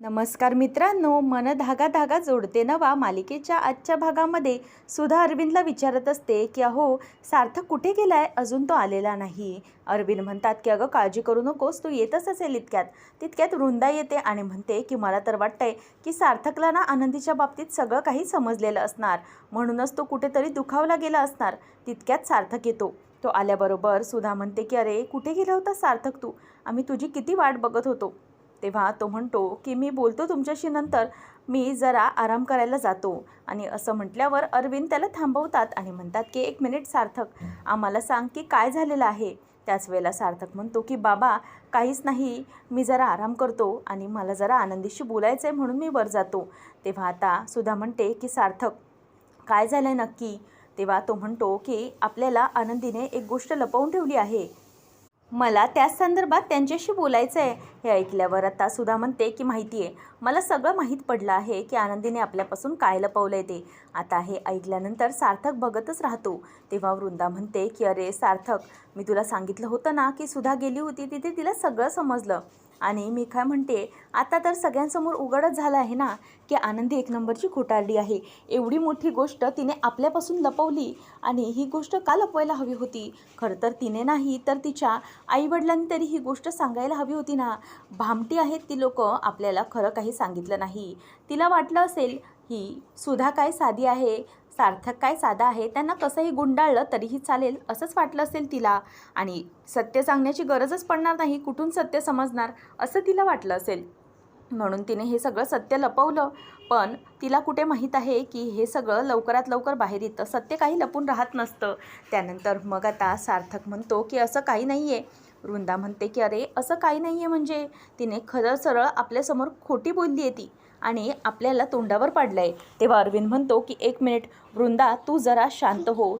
नमस्कार मित्रांनो मन धागा धागा जोडते नवा मालिकेच्या आजच्या भागामध्ये. सुधा अरविंदला विचारत असते की अहो सार्थक कुठे गेलाय? अजून तो आलेला नाही. अरविंद म्हणतात की अगं काळजी करू नकोस तू येतच असेल इतक्यात. तितक्यात वृंदा येते आणि म्हणते की मला तर वाटतंय की सार्थकला ना आनंदीच्या बाबतीत सगळं काही समजलेलं असणार. म्हणूनच तो कुठेतरी दुखावला गेला असणार. तितक्यात सार्थक येतो. तो आल्याबरोबर सुधा म्हणते की अरे कुठे गेला होता सार्थक तू? आम्ही तुझी किती वाट बघत होतो. तेव्हा तो म्हणतो की मी बोलतो तुमच्याशी नंतर मी जरा आराम करायला जातो. आणि असं म्हटल्यावर अरविंद त्याला थांबवतात आणि म्हणतात की एक मिनिट सार्थक आम्हाला सांग की काय झालेलं आहे. त्याच वेळेला सार्थक म्हणतो की बाबा काहीच नाही मी जरा आराम करतो आणि मला जरा आनंदीशी बोलायचं आहे म्हणून मी वर जातो. तेव्हा आता सुधा म्हणते की सार्थक काय झालं आहे नक्की? तेव्हा तो म्हणतो की आपल्याला आनंदीने एक गोष्ट लपवून ठेवली आहे. मला त्याच संदर्भात त्यांच्याशी बोलायचं आहे. हे ऐकल्यावर आता सुधा म्हणते की माहिती आहे मला सगळं माहीत पडलं आहे की आनंदीने आपल्यापासून काय लपवलं आहे ते. आता हे ऐकल्यानंतर सार्थक बघतच राहतो. तेव्हा वृंदा म्हणते की अरे सार्थक मी तुला सांगितलं होतं ना की सुधा गेली होती तिथे तिला सगळं समजलं. आणि मी काय म्हणते आता तर सगळ्यांसमोर उघडच झालं आहे ना की आनंदी एक नंबरची खोटारडी आहे. एवढी मोठी गोष्ट तिने आपल्यापासून लपवली आणि ही गोष्ट का लपवायला हवी होती? खरं तर तिने नाही तर तिच्या आईवडिलांनी तरी ही गोष्ट सांगायला हवी होती ना. भामटी आहेत ती लोक आपल्याला खरं काही सांगितलं नाही. तिला वाटलं असेल ही सुधा काय साधी आहे? सार्थक काय साधा आहे? त्यांना कसंही गुंडाळलं तरीही चालेल असंच वाटलं असेल तिला. आणि सत्य सांगण्याची गरजच पडणार नाही कुठून सत्य समजणार असं तिला वाटलं असेल. म्हणून तिने हे सगळं सत्य लपवलं. पण तिला कुठे माहीत आहे की हे सगळं लवकरात लवकर बाहेर येतं? सत्य काही लपून राहत नसतं. त्यानंतर मग आता सार्थक म्हणतो की असं काही नाही आहे वृंदा म्हणते की अरे असं काही नाही आहे म्हणजे? तिने खरं सरळ आपल्यासमोर खोटी बोलली आहे ती. आणि आपल्याला तोंडावर पाडलं आहे तेव्हा अरविंद म्हणतो की एक मिनिट वृंदा तू जरा शांत हो.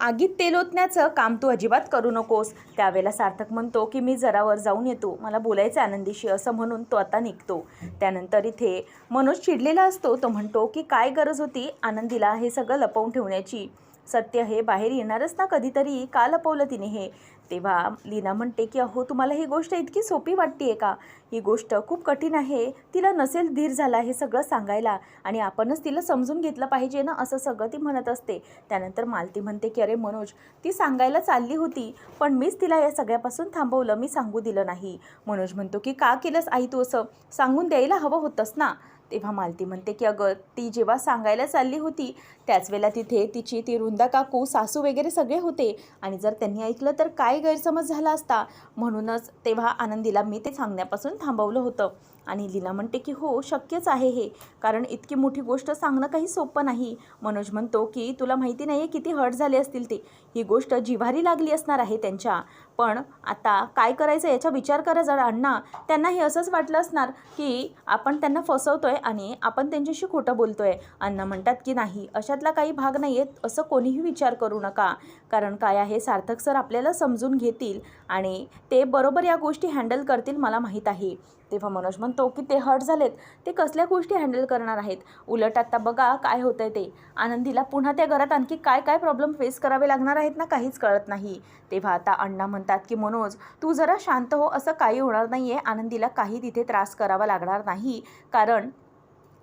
आगीत तेल ओतण्याचं काम तू अजिबात करू नकोस. त्यावेळेला सार्थक म्हणतो की मी जरा वर जाऊन येतो. मला बोलायचं आहे आनंदीशी असं म्हणून तो आता निघतो. त्यानंतर इथे मनोज चिडलेला असतो. तो म्हणतो की काय गरज होती आनंदीला हे सगळं लपवून ठेवण्याची? सत्य हे बाहेर येणारच ना कधीतरी. का लपवलं तिने हे. तेव्हा लीना म्हणते की अहो तुम्हाला ही गोष्ट इतकी सोपी वाटते आहे का? ही गोष्ट खूप कठीण आहे. तिला नसेल धीर झाला हे सगळं सांगायला. आणि आपणच तिला समजून घेतलं पाहिजे ना असं सगळं ती म्हणत असते. त्यानंतर मालती म्हणते की अरे मनोज ती सांगायला चालली होती. पण मीच तिला या सगळ्यापासून थांबवलं. मी सांगू दिलं नाही. मनोज म्हणतो की का केलंस आई तू असं? सांगून द्यायला हवं होतंस ना. तेव्हा मालती म्हणते की अगं ती जेव्हा सांगायला चालली होती त्याच वेळेला तिथे तिची ती रुंदा काकू सासू वगैरे सगळे होते. आणि जर त्यांनी ऐकलं तर काय गैरसमज झाला असता? म्हणूनच तेव्हा आनंदीला मी ते सांगण्यापासून थांबवलं होतं. आणि लीना म्हणते की हो शक्यच आहे हे. कारण इतकी मोठी गोष्ट सांगणं काही सोपं नाही. मनोज म्हणतो की तुला माहिती नाही आहे किती हर्ट झाले असतील ते. ही गोष्ट जिव्हारी लागली असणार आहे त्यांच्या. पण आता काय करायचं याचा विचार करा जरा अण्णा. त्यांना हे असंच वाटलं असणार की आपण त्यांना फसवतो आहे आणि आपण त्यांच्याशी खोटं बोलतो आहे अण्णा म्हणतात की नाही अशातला काही भाग नाही आहेत असं कोणीही विचार करू नका. कारण काय आहे सार्थक सर आपल्याला समजून घेतील आणि ते बरोबर या गोष्टी हँडल करतील मला माहीत आहे. तेव्हा मनोज म्हणतो की ते हर्ट झालेत. ते कसल्या गोष्टी हँडल करणार आहेत? उलट आता बघा काय होतंय ते. आनंदीला पुन्हा त्या घरात आणखी काय काय प्रॉब्लेम फेस करावे लागणार आहेत ना काहीच कळत नाही. तेव्हा आता अण्णा म्हणतात की मनोज तू जरा शांत हो असं काही होणार नाही आहे आनंदीला काही तिथे त्रास करावा लागणार नाही. कारण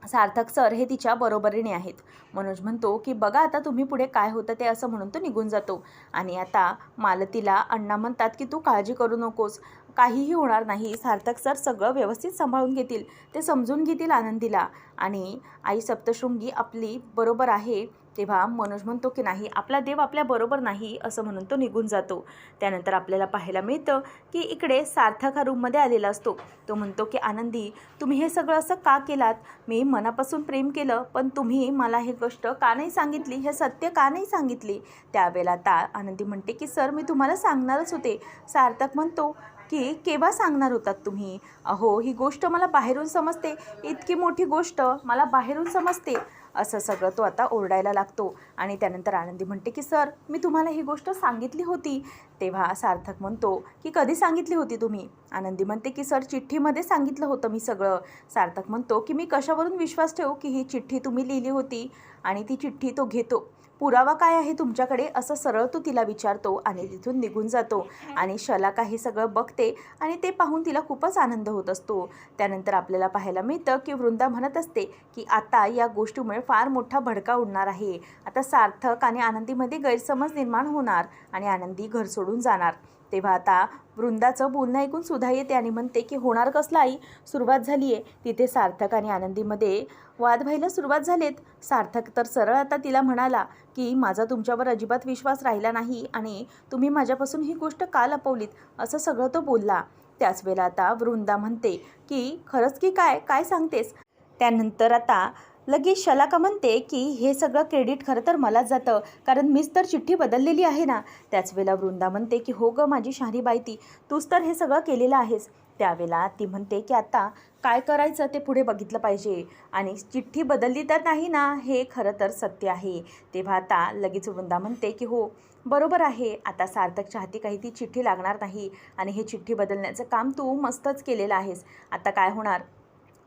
सार्थक सर हे तिच्या बरोबरीने आहेत. मनोज म्हणतो की बघा आता तुम्ही पुढे काय होतं ते असं म्हणून तो निघून जातो. आणि आता मालतीला अण्णा म्हणतात की तू काळजी करू नकोस. काहीही होणार नाही. सार्थक सर सगळं व्यवस्थित सांभाळून घेतील. ते समजून घेतील आनंदीला. आणि आई सप्तशृंगी आपली बरोबर आहे तेव्हा मनोज म्हणतो की नाही आपला देव आपल्या बरोबर नाही असं म्हणून तो निघून जातो. त्यानंतर आपल्याला पाहायला मिळतं की इकडे सार्थक हा रूममध्ये आलेला असतो. तो म्हणतो की आनंदी तुम्ही हे सगळं असं का केलात? मी मनापासून प्रेम केलं पण तुम्ही मला हे गोष्ट का नाही सांगितली? हे सत्य का नाही सांगितली? त्यावेळेला ता आनंदी म्हणते की सर मी तुम्हाला सांगणारच होते. सार्थक म्हणतो की केव्हा सांगणार होतात तुम्ही? अहो ही गोष्ट मला बाहेरून समजते. इतकी मोठी गोष्ट मला बाहेरून समजते. असं सगळं तो आता ओरडायला लागतो. आणि त्यानंतर आनंदी म्हणते की सर मी तुम्हाला ही गोष्ट सांगितली होती. तेव्हा सार्थक म्हणतो की कधी सांगितली होती तुम्ही? आनंदी म्हणते की सर चिठ्ठीमध्ये सांगितलं होतं मी सगळं. सार्थक म्हणतो की मी कशावरून विश्वास ठेवू की ही चिठ्ठी तुम्ही लिहिली होती? आणि ती चिठ्ठी तो घेतो. पुरावा काय आहे तुमच्याकडे? असं सरळ तो तिला विचारतो आणि तिथून निघून जातो. आणि शलाका हे सगळं बघते आणि ते पाहून तिला खूपच आनंद होत असतो. त्यानंतर आपल्याला पाहायला मिळतं की वृंदा म्हणत असते की आता या गोष्टीमुळे फार मोठा भडका उडणार आहे. आता सार्थक आणि आनंदीमध्ये गैरसमज निर्माण होणार आणि आनंदी घर सोडून जाणार. तेव्हा आता वृंदाचं बोलणं ऐकून सुधा येते आणि म्हणते की होणार कसलं आई? सुरुवात झाली आहे तिथे सार्थक आणि आनंदीमध्ये वाद व्हायला सुरुवात झालेत. सार्थक तर सरळ आता तिला म्हणाला की माझा तुमच्यावर अजिबात विश्वास राहिला नाही आणि तुम्ही माझ्यापासून ही गोष्ट का लपवलीत? असं सगळं तो बोलला. त्याच वेळेला आता वृंदा म्हणते की खरंच की काय? काय सांगतेस? त्यानंतर आता लगेच शलाका म्हणते की हे सगळं क्रेडिट खरं तर मलाच जातं कारण मीच तर चिठ्ठी बदललेली आहे ना. त्याच वेळेला वृंदा म्हणते की हो गं माझी शहारी बायती तूच तर हे सगळं केलेलं आहेस. त्यावेळेला ती म्हणते की आता काय करायचं ते पुढे बघितलं पाहिजे. आणि चिठ्ठी बदलली तर नाही ना हे खरं तर सत्य आहे. तेव्हा आता लगेच वृंदा म्हणते की हो बरोबर आहे. आता सार्थक चाहती काही ती चिठ्ठी लागणार नाही. आणि हे चिठ्ठी बदलण्याचं काम तू मस्तच केलेलं आहेस. आता काय होणार?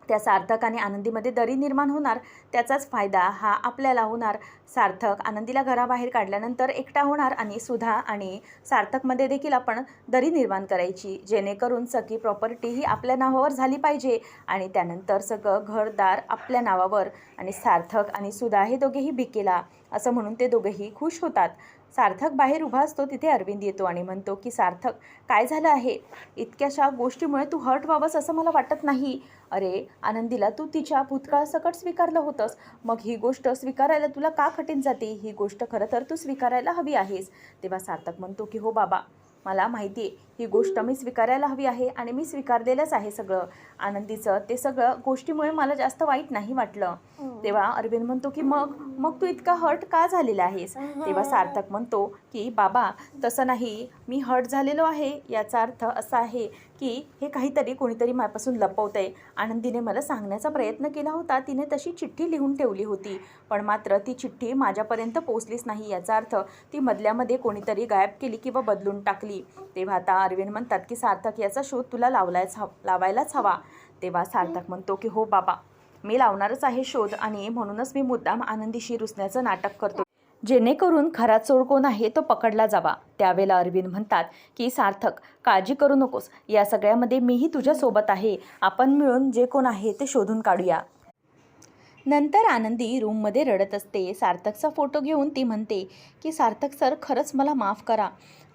त्या सार्थक आणि आनंदीमध्ये दरी निर्माण होणार त्याचाच फायदा हा आपल्याला होणार. सार्थक आनंदीला घराबाहेर काढल्यानंतर एकटा होणार आणि सुधा आणि सार्थकमध्ये देखील आपण दरी निर्माण करायची. जेणेकरून सगळी प्रॉपर्टी ही आपल्या नावावर झाली पाहिजे आणि त्यानंतर सगळं घरदार आपल्या नावावर आणि सार्थक आणि सुधा हे दोघेही भिकेला असं म्हणून ते दोघेही खुश होतात. सार्थक बाहेर उभा असतो तिथे अरविंद येतो आणि म्हणतो की सार्थक काय झालं आहे? इतक्याशा गोष्टीमुळे तू हर्ट व्हावंस असं मला वाटत नाही. अरे आनंदीला तू तिच्या भूतकाळासकट स्वीकारलं होतंस. मग ही गोष्ट स्वीकारायला तुला का कठीण जाते? ही गोष्ट खरं तर तू स्वीकारायला हवी आहेस. तेव्हा सार्थक म्हणतो की हो बाबा मला माहिती आहे ही गोष्ट मी स्वीकारायला हवी आहे आणि मी स्वीकारलेलंच आहे सगळं. आनंदीचं ते सगळं गोष्टीमुळे मला जास्त वाईट नाही वाटलं. तेव्हा अरविंद म्हणतो की मग मग तू इतका हर्ट का झालेला आहेस? तेव्हा सार्थक म्हणतो की बाबा तसं नाही. मी हर्ट झालेलो आहे. याचा अर्थ असा आहे की हे काहीतरी कोणीतरी माझ्यापासून लपवतं आहे आनंदीने मला सांगण्याचा प्रयत्न केला होता. तिने तशी चिठ्ठी लिहून ठेवली होती. पण मात्र ती चिठ्ठी माझ्यापर्यंत पोचलीच नाही. याचा अर्थ ती मधल्यामध्ये कोणीतरी गायब केली किंवा बदलून टाकली. तेव्हा आता अरविंद म्हणतात की सार्थक याचा शोध तुला लावलायच हव लावायलाच हवा. तेव्हा सार्थक म्हणतो की हो बाबा मी लावणारच आहे शोध आणि म्हणूनच मी मुद्दाम आनंदीशी रुसण्याचं नाटक करतो. जेणेकरून खरा चोर कोण आहे तो पकडला जावा. त्यावेळेला अरविंद म्हणतात की सार्थक काळजी करू नकोस. या सगळ्यामध्ये मीही तुझ्यासोबत आहे. आपण मिळून जे कोण आहे ते शोधून काढूया. नंतर आनंदी रूममध्ये रडत असते. सार्थकचा फोटो घेऊन ती म्हणते की सार्थक सर खरंच मला माफ करा.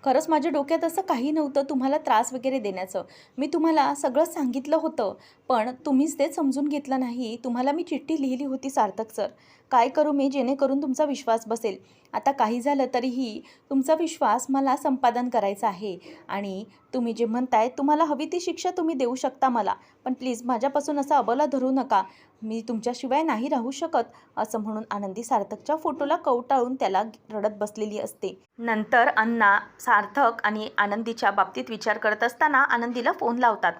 खरंच माझ्या डोक्यात असं काही नव्हतं तुम्हाला त्रास वगैरे देण्याचं. मी तुम्हाला सगळं सांगितलं होतं पण तुम्हीच ते समजून घेतलं नाही. तुम्हाला मी चिठ्ठी लिहिली होती सार्थक सर. काय करू मी? जेणेकरून तुमचा विश्वास बसेल. आता काही झालं तरीही तुमचा विश्वास मला संपादन करायचा आहे. आणि तुम्ही जे म्हणताय तुम्हाला हवी ती शिक्षा तुम्ही देऊ शकता मला. पण प्लीज माझ्यापासून असा अबोला धरू नका. मी तुमच्याशिवाय नाही राहू शकत असं म्हणून आनंदी सार्थकच्या फोटोला कवटाळून त्याला रडत बसलेली असते. नंतर अण्णा सार्थक आणि आनंदीच्या बाबतीत विचार करत असताना आनंदीला फोन लावतात.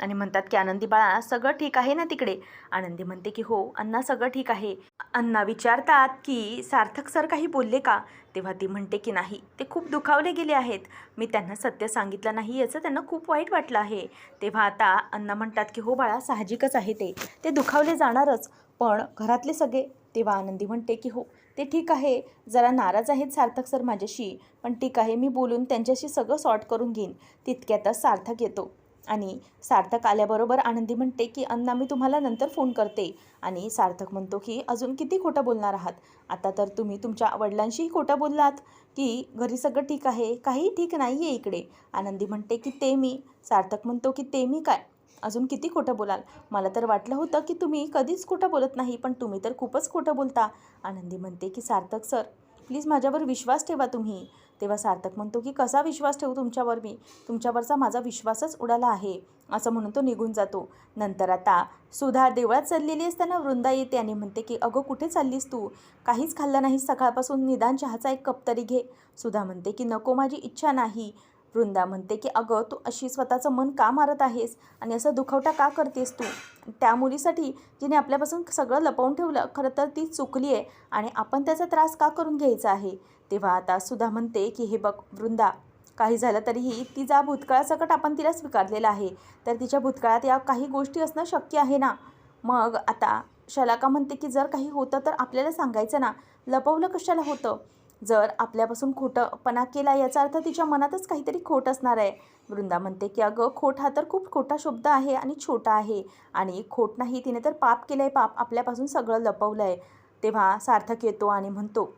आणि म्हणतात की आनंदी बाळा सगळं ठीक आहे ना तिकडे? आनंदी म्हणते की हो अण्णा सगळं ठीक आहे. अण्णा विचारतात की सार्थक सर काही बोलले का? तेव्हा ती म्हणते की नाही ते खूप दुखावले गेले आहेत. मी त्यांना सत्य सांगितलं नाही याचं त्यांना खूप वाईट वाटलं आहे. तेव्हा आता अण्णा म्हणतात की हो बाळा साहजिकच आहे ते. ते दुखावले जाणारच पण घरातले सगळे? तेव्हा आनंदी म्हणते की हो ते ठीक आहे. जरा नाराज आहेत सार्थक सर माझ्याशी पण ठीक आहे मी बोलून त्यांच्याशी सगळं सॉर्ट करून घेईन. तितक्यातच सार्थक येतो. आणि सार्थक आल्याबरोबर आनंदी म्हणते की अण्णा मी तुम्हाला नंतर फोन करते. आणि सार्थक म्हणतो की अजून किती खोटं बोलणार आहात? आता तर तुम्ही तुमच्या वडिलांशीही खोटं बोललात की घरी सगळं ठीक आहे? काही ठीक नाही आहे इकडे. आनंदी म्हणते की ते मी. सार्थक म्हणतो की ते मी काय? अजून किती खोटं बोलाल? मला तर वाटलं होतं की तुम्ही कधीच खोटं बोलत नाही पण तुम्ही तर खूपच खोटं बोलता. आनंदी म्हणते की सार्थक सर प्लीज माझ्यावर विश्वास ठेवा तुम्ही. तेव्हा सार्थक म्हणतो की कसा विश्वास ठेवू तुमच्यावर मी? तुमच्यावरचा माझा विश्वासच उडाला आहे. असं म्हणून तो निघून जातो. नंतर आता सुधा देवळात चाललेली असताना वृंदा येते आणि म्हणते की अगं कुठे चाललीस तू? काहीच खाल्लं नाहीस सकाळपासून निदान चहाचा एक कप तरी घे. सुधा म्हणते की नको माझी इच्छा नाही. वृंदा म्हणते की अगं तू अशी स्वतःचं मन का मारत आहेस? आणि असं दुखवटा का करतेस तू? त्या मुलीसाठी जिने आपल्यापासून सगळं लपवून ठेवलं खरं तर ती चुकली आहे आणि आपण त्याचा त्रास का करून घ्यायचा आहे? तेव्हा आता सुधा म्हणते की हे बघ वृंदा काही झालं तरीही तिचा भूतकाळासकट आपण तिला स्वीकारलेला आहे. तर तिच्या भूतकाळात या काही गोष्टी असणं शक्य आहे ना? मग आता शलाका म्हणते की जर काही होतं तर आपल्याला सांगायचं ना? लपवलं कशाला होतं? जर आपल्यापासून खोटंपणा केला याचा अर्थ तिच्या मनातच काहीतरी खोट असणार आहे. वृंदा म्हणते की अगं खोट हा तर खूप खोटा शब्द आहे आणि छोटा आहे. आणि खोट नाही तिने तर पाप केलं आहे पाप आपल्यापासून सगळं लपवलं आहे तेव्हा सार्थक येतो आणि म्हणतो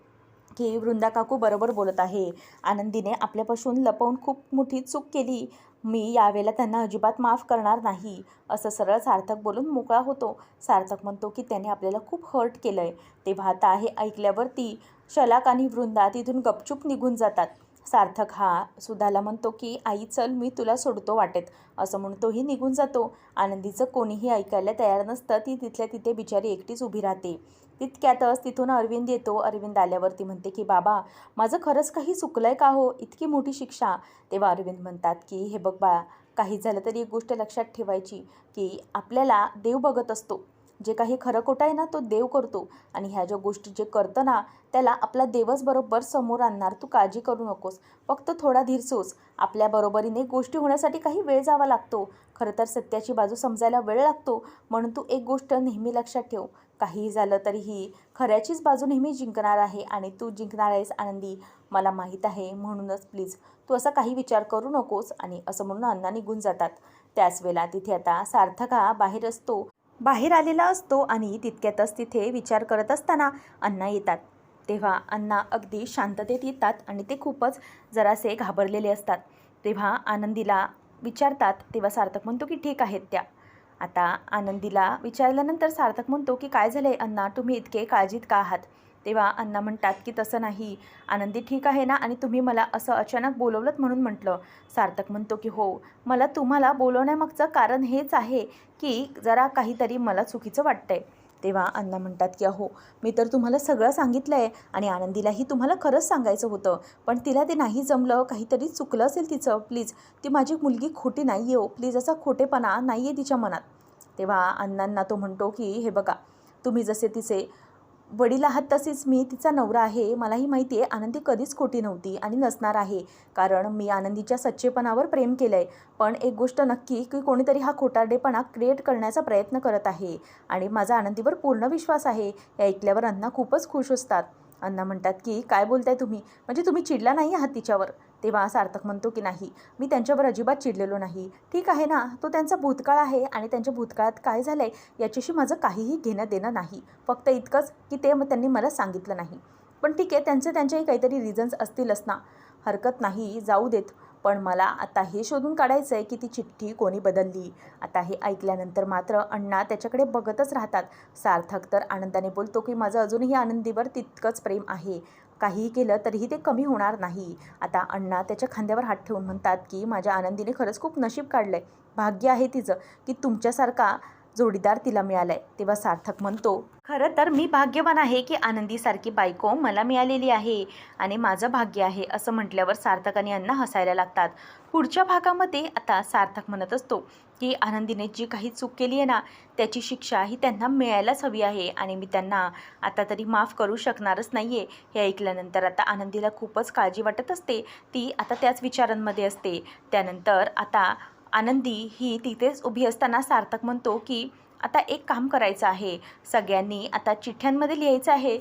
की वृंदा काकू बरोबर बोलत आहे. आनंदीने आपल्यापासून लपवून खूप मोठी चूक केली. मी यावेळेला त्यांना अजिबात माफ करणार नाही असं सरळ सार्थक बोलून मोकळा होतो. सार्थक म्हणतो की त्याने आपल्याला खूप हर्ट केलं आहे तेव्हा आता हे ऐकल्यावरती शलाक आणि वृंदा तिथून गपचूप निघून जातात. सार्थक हा सुधाला म्हणतो की आई चल मी तुला सोडतो वाटेत. असं म्हणून तोही निघून जातो. आनंदीचं कोणीही ऐकायला तयार नसतं. ती तिथल्या तिथे बिचारी एकटीच उभी राहते. तितक्यातच तिथून अरविंद येतो. अरविंद आल्यावरती म्हणते की बाबा माझं खरंच काही चुकलं आहे का हो? इतकी मोठी शिक्षा. तेव्हा अरविंद म्हणतात की हे बघ बाळा काही झालं तरी एक गोष्ट लक्षात ठेवायची की आपल्याला देव बघत असतो. जे काही खरं खोटं आहे ना तो देव करतो. आणि ह्या ज्या गोष्टी जे करतं ना त्याला आपला देवच बरोबर समोर आणणार. तू काळजी करू नकोस. फक्त थोडा धीरसोस आपल्या बरोबरीने गोष्टी होण्यासाठी काही वेळ जावा लागतो. खरं तर सत्याची बाजू समजायला वेळ लागतो. म्हणून तू एक गोष्ट नेहमी लक्षात ठेव. काहीही झालं तरीही खऱ्याचीच बाजू नेहमी जिंकणार आहे आणि तू जिंकणार आहेस आनंदी. मला माहीत आहे म्हणूनच प्लीज तू असा काही विचार करू नकोस आणि असं म्हणून अण्णा निघून जातात. त्याच वेळेला तिथे आता सार्थक हा बाहेर असतो. बाहेर आलेला असतो आणि तितक्यातच तिथे विचार करत असताना अण्णा येतात. तेव्हा अण्णा अगदी शांततेत येतात आणि ते खूपच जरासे घाबरलेले असतात. तेव्हा आनंदीला विचारतात तेव्हा सार्थक म्हणतो की ठीक आहेत त्या. आता आनंदीला विचारल्यानंतर सार्थक म्हणतो की काय झालं आहे अण्णा? तुम्ही इतके काळजीत का आहात? तेव्हा अण्णा म्हणतात की तसं नाही. आनंदी ठीक आहे ना? आणि तुम्ही मला असं अचानक बोलवलं म्हणून म्हटलं. सार्थक म्हणतो की हो. मला तुम्हाला बोलवण्यामागचं कारण हेच आहे की जरा काहीतरी मला चुकीचं वाटतंय. तेव्हा अण्णा म्हणतात की अहो मी तर तुम्हाला सगळं सांगितलं आहे आणि आनंदीलाही तुम्हाला खरंच सांगायचं होतं. पण तिला ते नाही जमलं. काहीतरी चुकलं असेल तिचं. प्लीज ती माझी मुलगी खोटी नाही आहे हो. प्लीज असा खोटेपणा नाही आहे तिच्या मनात. तेव्हा अण्णांना तो म्हणतो की हे बघा तुम्ही जसे तिचे वडील आहात तसेच मी तिचा नवरा आहे. मलाही माहिती आहे आनंदी कधीच खोटी नव्हती आणि नसणार आहे. कारण मी आनंदीच्या सच्चेपणावर प्रेम केलं आहे पण एक गोष्ट नक्की की कोणीतरी हा खोटारडेपणा क्रिएट करण्याचा प्रयत्न करत आहे. आणि माझा आनंदीवर पूर्ण विश्वास आहे. हे ऐकल्यावर अण्णा खूपच खुश असतात. अण्णा म्हणतात की काय बोलताय तुम्ही? म्हणजे तुम्ही चिडला नाही आहात तिच्यावर? तेव्हा सार्थक म्हणतो की नाही मी त्यांच्यावर अजिबात चिडलेलो नाही. ठीक आहे ना? तो त्यांचा भूतकाळ आहे आणि त्यांच्या भूतकाळात काय झालं आहे याच्याशी माझं काहीही घेणं देणं नाही. फक्त इतकंच की ते मग त्यांनी मला सांगितलं नाही. पण ठीक आहे त्यांचे त्यांच्याही काहीतरी रिझन्स असतीलच ना. हरकत नाही जाऊ देत. पण मला आता हे शोधून काढायचं आहे की ती चिठ्ठी कोणी बदलली? आता हे ऐकल्यानंतर मात्र अण्णा त्याच्याकडे बघतच राहतात. सार्थक तर आनंदाने बोलतो की माझं अजूनही आनंदीवर तितकंच प्रेम आहे. काहीही केलं तरीही ते कमी होणार नाही. आता अण्णा त्याच्या खांद्यावर हात ठेवून म्हणतात की माझ्या आनंदीने खरंच खूप नशीब काढलं आहे भाग्य आहे तिचं की तुमच्यासारखा जोडीदार तिला मिळालाय. तेव्हा सार्थक म्हणतो खरं तर मी भाग्यवान आहे की आनंदीसारखी बायको मला मिळालेली आहे आणि माझं भाग्य आहे असं म्हटल्यावर सार्थक आणि अण्णा हसायला लागतात. पुढच्या भागामध्ये आता सार्थक म्हणत असतो की आनंदीने जी काही चूक केली आहे ना त्याची शिक्षा ही त्यांना मिळायलाच हवी आहे आणि मी त्यांना आता तरी माफ करू शकणारच नाही आहे हे ऐकल्यानंतर आता आनंदीला खूपच काळजी वाटत असते. ती आता त्याच विचारांमध्ये असते. त्यानंतर आता आनंदी ही तिथेच उभी असताना सार्थक म्हणतो की आता एक काम करायचं आहे. सगळ्यांनी आता चिठ्ठ्यांमध्ये लिहायचं आहे.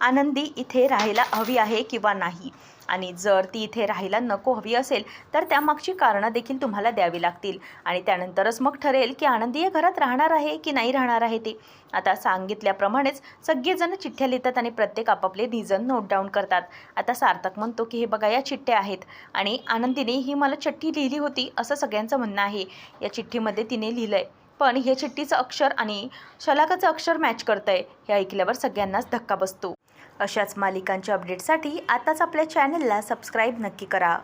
आनंदी इथे राहायला हवी आहे किंवा नाही? आणि जर ती इथे राहायला नको हवी असेल तर त्यामागची कारणं देखील तुम्हाला द्यावी लागतील. आणि त्यानंतरच मग ठरेल की आनंदी घरात राहणार आहे की नाही राहणार आहे ते. आता सांगितल्याप्रमाणेच सगळेजण चिठ्ठ्या लिहितात आणि प्रत्येक आपापले रिझन नोट डाऊन करतात. आता सार्थक म्हणतो की हे बघा या चिठ्ठ्या आहेत आणि आनंदीने ही मला चिठ्ठी लिहिली होती असं सगळ्यांचं म्हणणं आहे. या चिठ्ठीमध्ये तिने लिहिलं आहे पण हे चिठ्ठीचं अक्षर आणि शलाकाचं अक्षर मॅच करतं आहे हे ऐकल्यावर सगळ्यांनाच धक्का बसतो. अशाच मालिकांच्या अपडेटसाठी आताच आपल्या चॅनलला सबस्क्राईब नक्की करा.